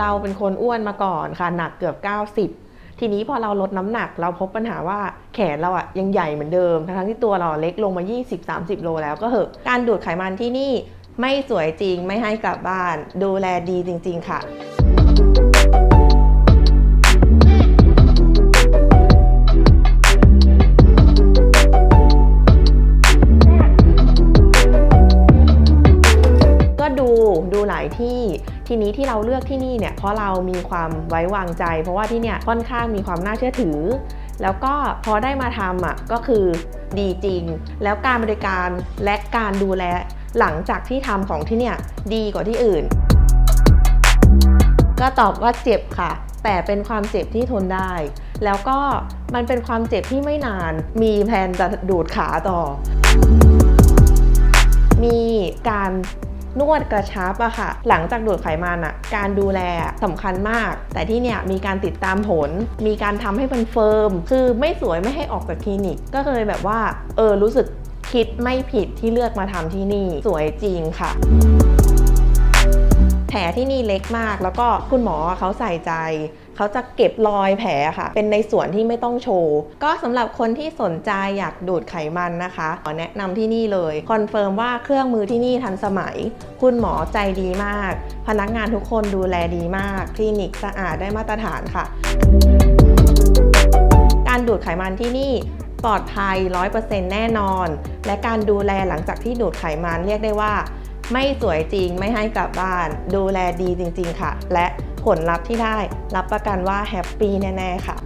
เราเป็นคนอ้วนมาก่อนค่ะหนักเกือบ 90 ทีนี้พอเราลดน้ำหนัก เราพบปัญหาว่าแขนเราอะยังใหญ่เหมือนเดิม ทั้งที่ตัวเราเล็กลงมา 20-30 โลแล้วก็เหอะการดูดไขมันที่นี่ไม่สวยจริงไม่ให้กลับบ้าน ดูแลดีจริง ๆ ค่ะ ดูดูหลายที่ ทีนี้ที่เราเลือกที่นี่เนี่ยเพราะเรามีความไว้วางใจ เพราะว่าที่เนี่ยค่อนข้างมีความน่าเชื่อถือ แล้วก็พอได้มาทำอะก็คือดีจริง แล้วการบริการและการดูแลหลังจากที่ทำของที่เนี่ยดีกว่าที่อื่น ก็ตอบว่าเจ็บค่ะ แต่เป็นความเจ็บที่ทนได้ แล้วก็มันเป็นความเจ็บที่ไม่นาน มีแผนจะดูดขาต่อ มีการ นวดกระชับอะค่ะ หลังจากดูดไขมันอะการดูแลสำคัญมาก แต่ที่เนี่ยมีการติดตามผล มีการทำให้มันเฟิร์ม คือไม่สวยไม่ให้ออกจากคลินิก ก็เลยแบบว่า เออ รู้สึกคิดไม่ผิดที่เลือกมาทำที่นี่ สวยจริงค่ะ ผลที่นี่เล็กมาก แล้วก็คุณหมอเขาใส่ใจ เขาจะเก็บรอยแผลค่ะ เป็นในส่วนที่ไม่ต้องโชว์ ก็สำหรับคนที่สนใจอยากดูดไขมันนะคะขอแนะนำที่นี่เลย คอนเฟิร์มว่าเครื่องมือที่นี่ทันสมัย คุณหมอใจดีมาก พนักงานทุกคนดูแลดีมาก คลินิกสะอาดได้มาตรฐานค่ะ การดูดไขมันที่นี่ปลอดภัย 100%แน่นอน และการดูแลหลังจากที่ดูดไขมันเรียกได้ว่า ไม่สวยจริงไม่ให้กลับบ้าน ดูแลดีจริง ๆ ค่ะ และผลลัพธ์ที่ได้รับประกันว่าแฮปปี้แน่ ๆ ค่ะ